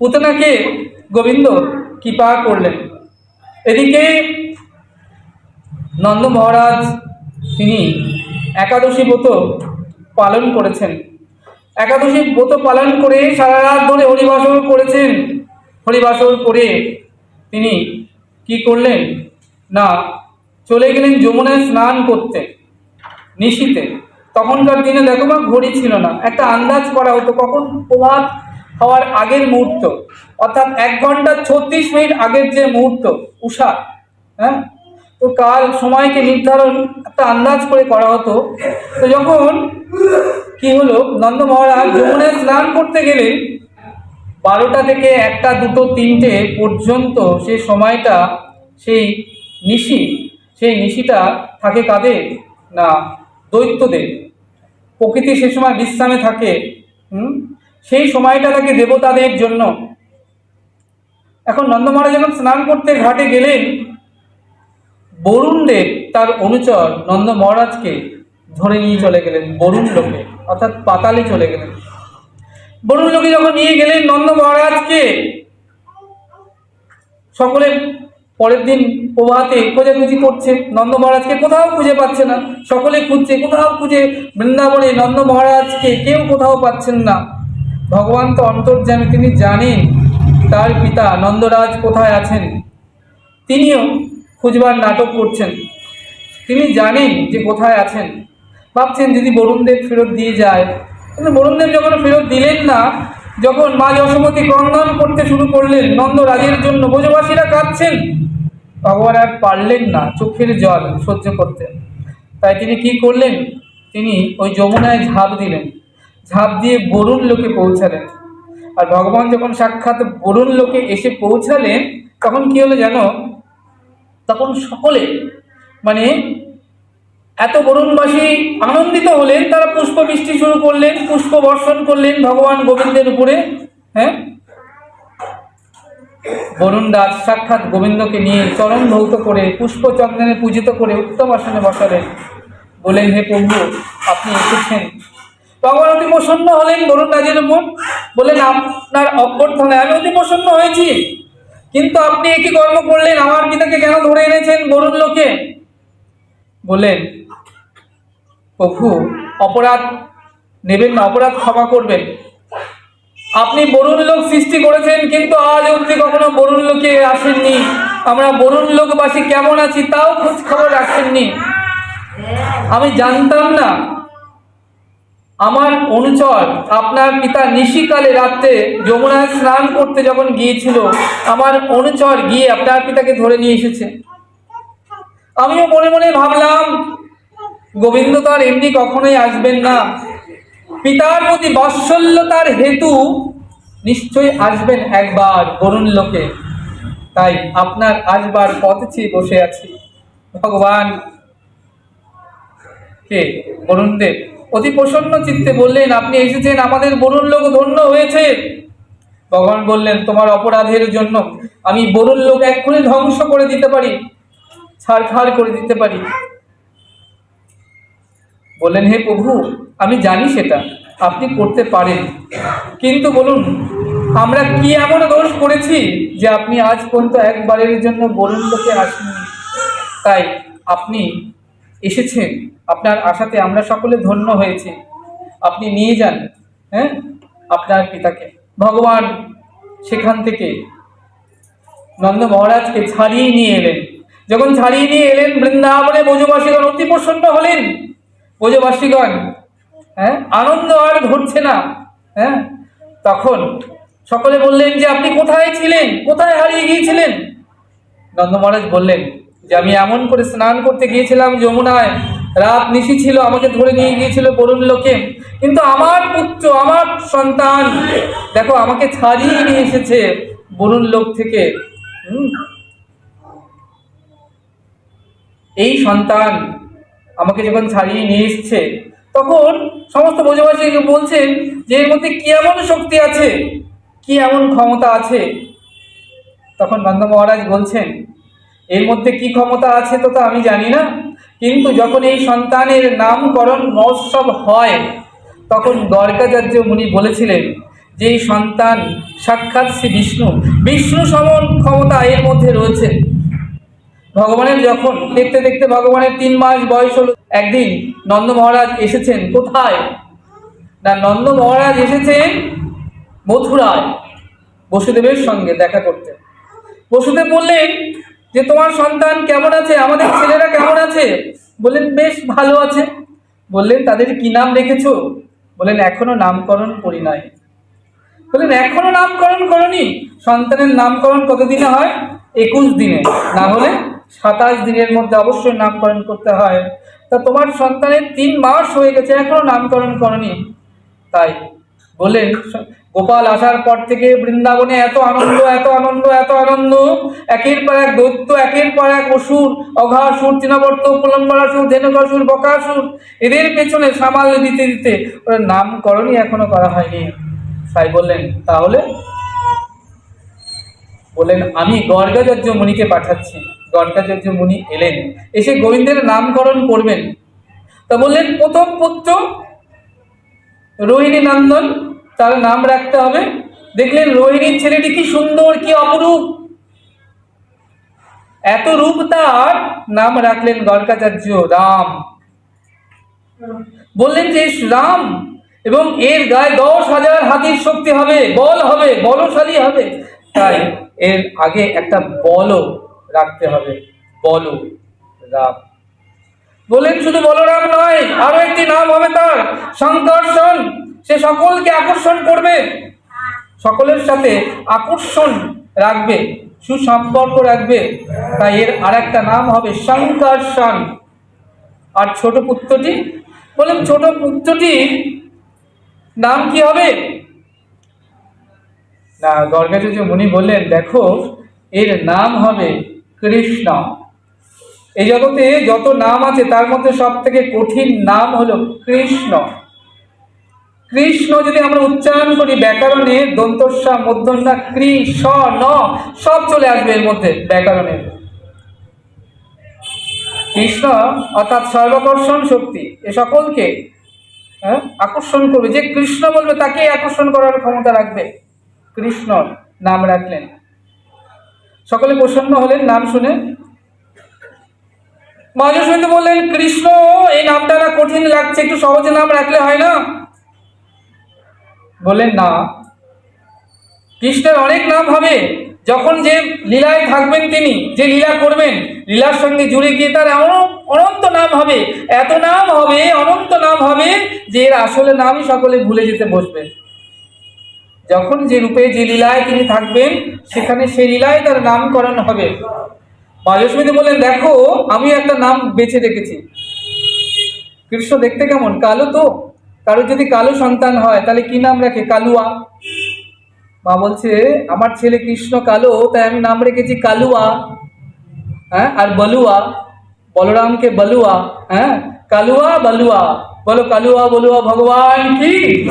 পুতনাকে গোবিন্দ। কৃপা করলেন। এদিকে নন্দ মহারাজ, তিনি একাদশী ব্রত পালন করেছেন। একাদশী ব্রত পালন করে সারা রাত ধরে হরিবাসর করেছেন। হরিবাসর করে তিনি কি করলেন? না, চলে গেলেন যমুনায় স্নান করতে, নিশিতে। তখনকার দিনে দেখো বা ঘড়ি ছিল না। একটা আন্দাজ করা হতো কখন প্রভাত হওয়ার আগের মুহূর্ত। অর্থাৎ এক ঘণ্টা ছত্রিশ মিনিট আগের যে মুহূর্ত, উষা হ্যাঁ? তো কাল সময়কে নির্ধারণ, একটা আন্দাজ করে করা হতো। তো যখন কি হলো, নন্দ মহারাজ যমুনায় স্নান করতে গেলেন, বারোটা থেকে একটা, দুটো, তিনটে পর্যন্ত সেই সময়টা সেই নিশি, সেই নিশিটা থাকে কাদের? না, দৈত্যদের। প্রকৃতি সে সময় বিশ্রামে থাকে, হুম? সেই সময়টা থাকে দেবতাদের জন্য। এখন নন্দ মহারাজ যখন স্নান করতে ঘাটে গেলেন বরুণ দেব তার অনুচর নন্দ মহারাজকে ধরে নিয়ে চলে গেলেন, বরুণ লোকে, অর্থাৎ পাতালে চলে গেলেন। বরুণ লোকে যখন নিয়ে গেলেন নন্দ মহারাজকে সকলে পরের দিন প্রভাতে খোঁজাখুঁজি করছে নন্দ মহারাজকে কোথাও খুঁজে পাচ্ছে না। সকলে খুঁজছে, কোথাও খুঁজে বৃন্দাবনে নন্দ মহারাজকে কেউ কোথাও পাচ্ছেন না। ভগবান তো অন্তর্যামী তিনি জানেন তার পিতা নন্দরাজ কোথায় আছেন। তিনিও খুঁজবার নাটক করছেন। তিনি জানেন যে কোথায় আছেন। ভাবছেন যদি বরুণদেব ফেরত দিয়ে যায়। কিন্তু বরুণদেব যখন ফেরত দিলেন না, যখন মা যশোমতী ক্রন্দন করতে শুরু করলেন, নন্দরাজের জন্য ব্রজবাসীরা কাঁদছেন। ভগবান আর পারলেন না চোখের জল সহ্য করতে। তাই তিনি কি করলেন? তিনি ওই যমুনায় ঝাঁপ দিলেন। ঝাঁপ দিয়ে বরুণ লোকে পৌঁছালেন। আর ভগবান যখন সাক্ষাৎ বরুণ লোকে এসে পৌঁছালেন, তখন কি হলো জানো? তখন সকলে মানে এত বরুণবাসী আনন্দিত হলেন, তারা পুষ্প বৃষ্টি শুরু করলেন, পুষ্প বর্ষণ করলেন ভগবান গোবিন্দের উপরে হ্যাঁ? বরুণ দাস সাক্ষাৎ গোবিন্দকে নিয়ে চরণ ভৌত করে, পুষ্প চন্দনে পূজিত করে উত্তম আসনে বসালেন। বলেন হে প্রভু, আপনি এসেছেন। ভগবান অতি প্রসন্ন হলেন বরুণ রাজের উপর বললেন আপনার অভ্যর্থনায়। আমি অতি প্রসন্ন হয়েছি। কিন্তু আপনি একই কর্ম করলেন, আমার পিতাকে কেন ধরে এনেছেন বরুণ লোকে? বললেন, প্রভু, অপরাধ নেবেন না, অপরাধ ক্ষমা করবেন। আপনি বরুণ লোক সৃষ্টি করেছেন, কিন্তু আজ অবধি কখনো বরুণ লোকে আসেননি। আমরা বরুণ লোকবাসী কেমন আছি, তাও খোঁজ খবর রাখেননি। আমি জানতাম না আমার অনুচর, আপনার পিতা নিশিকালে রাত্রে যমুনায় স্নান করতে যখন গিয়েছিল, আমার অনুচর গিয়ে আপনার পিতাকে ধরে নিয়ে এসেছে। আমিও মনে মনে ভাবলাম, গোবিন্দ তো আর এমনি কখনোই আসবেন না। পিতার প্রতি বাৎসল্যতার হেতু নিশ্চয়ই আসবেন একবার বরুণ লোকে। তাই আপনার আসবার পথ চেয়ে বসে আছি। ভগবান কে? বরুণ দেব অতি প্রসন্ন চিত্তে বললেন, আপনি এসেছেন, আমাদের বরুণ লোক ধন্য হয়েছে। ভগবান বললেন, তোমার অপরাধের জন্য আমি বরুণ লোক এক্ষুনি ধ্বংস করে দিতে পারি ছাড়খাড় করে দিতে পারি। বললেন, হে প্রভু, আমি জানি সেটা, আপনি করতে পারেন। কিন্তু বলুন, আমরা কি এমন দোষ করেছি যে আপনি আজ পর্যন্ত একবারের জন্য বরুণ লোকে আসেননি? তাই আপনি এসেছেন আপনার আশাতে আমরা সকলে ধন্য হয়েছি। আপনি নিয়ে যান হ্যাঁ? আপনার পিতাকে। ভগবান সেখান থেকে নন্দ মহারাজকে ছাড়িয়ে নিয়ে এলেন। যখন ছাড়িয়ে নিয়ে এলেন, বৃন্দাবনে ব্রজবাসীগণ অতি প্রসন্ন হলেন। ব্রজবাসীগণ হ্যাঁ আনন্দ আর ধরছে না হ্যাঁ? তখন সকলে বললেন যে, আপনি কোথায় ছিলেন? কোথায় হারিয়ে গিয়েছিলেন? নন্দ মহারাজ বললেন যে আমি এমন করে স্নান করতে গিয়েছিলাম যমুনায়। রাত নিশি ছিল, আমাকে ধরে নিয়ে গিয়েছিল বরুণ লোকে। কিন্তু আমার পুত্র, আমার সন্তান, দেখো আমাকে ছাড়িয়ে নিয়ে এসেছে বরুণ লোক থেকে। এই সন্তান আমাকে যখন ছাড়িয়ে নিয়ে এসছে, তখন সমস্ত ব্রজবাসীকে বলছেন যে এর মধ্যে কি এমন শক্তি আছে, কি এমন ক্ষমতা আছে? তখন নন্দ মহারাজ বলছেন এর মধ্যে কি ক্ষমতা আছে তো তা আমি জানি না। কিন্তু যখন এই সন্তানের নামকরণ মহোৎসব হয়, তখন গর্গাচার্য মুনি বলেছিলেন যে এই সন্তান সাক্ষাৎ শ্রী বিষ্ণু। বিষ্ণু সমান ক্ষমতা এর মধ্যে রয়েছে। ভগবানের যখন দেখতে দেখতে ভগবানের তিন মাস বয়স হল, একদিন নন্দ মহারাজ এসেছেন কোথায়? না, নন্দ মহারাজ এসেছেন মথুরায়, বসুদেবের সঙ্গে দেখা করতে। বসুদেব বললেন যে তোমার সন্তান কেমন আছে? আমাদের ছেলেরা কেমন আছে? বললেন, বেশ ভালো আছে। বললেন, তাদের কি নাম রেখেছো? বললেন, এখনও নামকরণ করি নাই। বললেন, এখনও নামকরণ করনি? সন্তানের নামকরণ কতদিনে হয়? একুশ দিনে। না হলে সাতাশ দিনের মধ্যে অবশ্যই নামকরণ করতে হয়। তা তোমার সন্তানের তিন মাস হয়ে গেছে, এখনও নামকরণ করনি। তাই? বললেন গোপাল আসার পর থেকে বৃন্দাবনে এত আনন্দ এত আনন্দ এত আনন্দ। একের পর এক দৈত্য, একের পর এক অসুর অঘাসুর তৃণবর্ত প্রলম্বরাসুর ধেনুকাসুর বকাসুর এদের পেছনে সামাল দিতে দিতে ওরা নামকরণই এখনও করা হয়নি। তাই বললেন, তাহলে? বললেন, আমি গর্গাচার্য মুনিকে পাঠাচ্ছি। গর্গাচার্য মুনি এলেন। এসে গোবিন্দের নামকরণ করবেন। তা বললেন, প্রথম পুত্র রোহিণী নন্দন তার নাম রাখতে হবে। দেখলেন রোহিণীর ছেলেটি কি সুন্দর, কি অপরূপ। এত রূপ তার, নাম রাখলেন গর্গাচার্য রাম। বললেন যে, রাম, এবং এর গায়ে দশ হাজার হাতির শক্তি হবে, বল হবে, বলশালী হবে। তাই এর আগে একটা বল রাখতে হবে বল রাম। বললেন, শুধু বলরাম নয় আরও একটি নাম হবে তার সংকর্ষণ সে সকলকে আকর্ষণ করবে। সকলের সাথে আকর্ষণ রাখবে, সুসম্পর্ক রাখবে। তাই এর আর একটা নাম হবে সংকর্ষণ আর ছোট পুত্রটি বললেন ছোট পুত্রটি নাম কি হবে? না, গর্গাচার্য মুনি বললেন, দেখো, এর নাম হবে কৃষ্ণ। এই জগতে যত নাম আছে, তার মধ্যে সব থেকে কঠিন নাম হলো কৃষ্ণ। কৃষ্ণ যদি আমরা উচ্চারণ করি ব্যাকরণে দন্তস্বা মধ্যন্যা কৃ স ন সব চলে আসবে এর মধ্যে ব্যাকরণের কৃষ্ণ অর্থাৎ সর্বাকর্ষণ শক্তি এ সকলকে হ্যাঁ, আকর্ষণ করবে। যে কৃষ্ণ বলবে তাকে আকর্ষণ করার ক্ষমতা রাখবে। কৃষ্ণ নাম রাখলেন। সকলে প্রসন্ন হলেন নাম শুনে। মহাজস্বতী বললেন কৃষ্ণ এই নামটা না কঠিন লাগছে একটু সহজে নাম রাখলে হয় না। বললেন, না। কৃষ্ণের অনেক নাম হবে। যখন যে লীলায় থাকবেন তিনি, যে লীলা করবেন, লীলার সঙ্গে জুড়ে গিয়ে তার অনন্ত নাম হবে, এত নাম হবে, অনন্ত নাম হবে, যে এর আসলে নামই সকলে ভুলে যেতে বসবে যখন যে রূপে যে লীলায় তিনি থাকবেন, সেখানে সেই লীলায় তার নামকরণ হবে। বায়ুস্মিতি বললেন, দেখো, আমি একটা নাম বেছে রেখেছি। কৃষ্ণ দেখতে কেমন? কালো তো? কারোর যদি কালো সন্তান হয়, তাহলে কি নাম রাখে? কালুয়া। মা বলছে, আমার ছেলে কৃষ্ণ কালো, তাই আমি নাম রেখেছি কালুয়া। হ্যাঁ আর বলুয়া। বলরামকে বলুয়া। হ্যাঁ কালুয়া বলুয়া। বলো, কালুয়া বলুয়া ভগবান কি।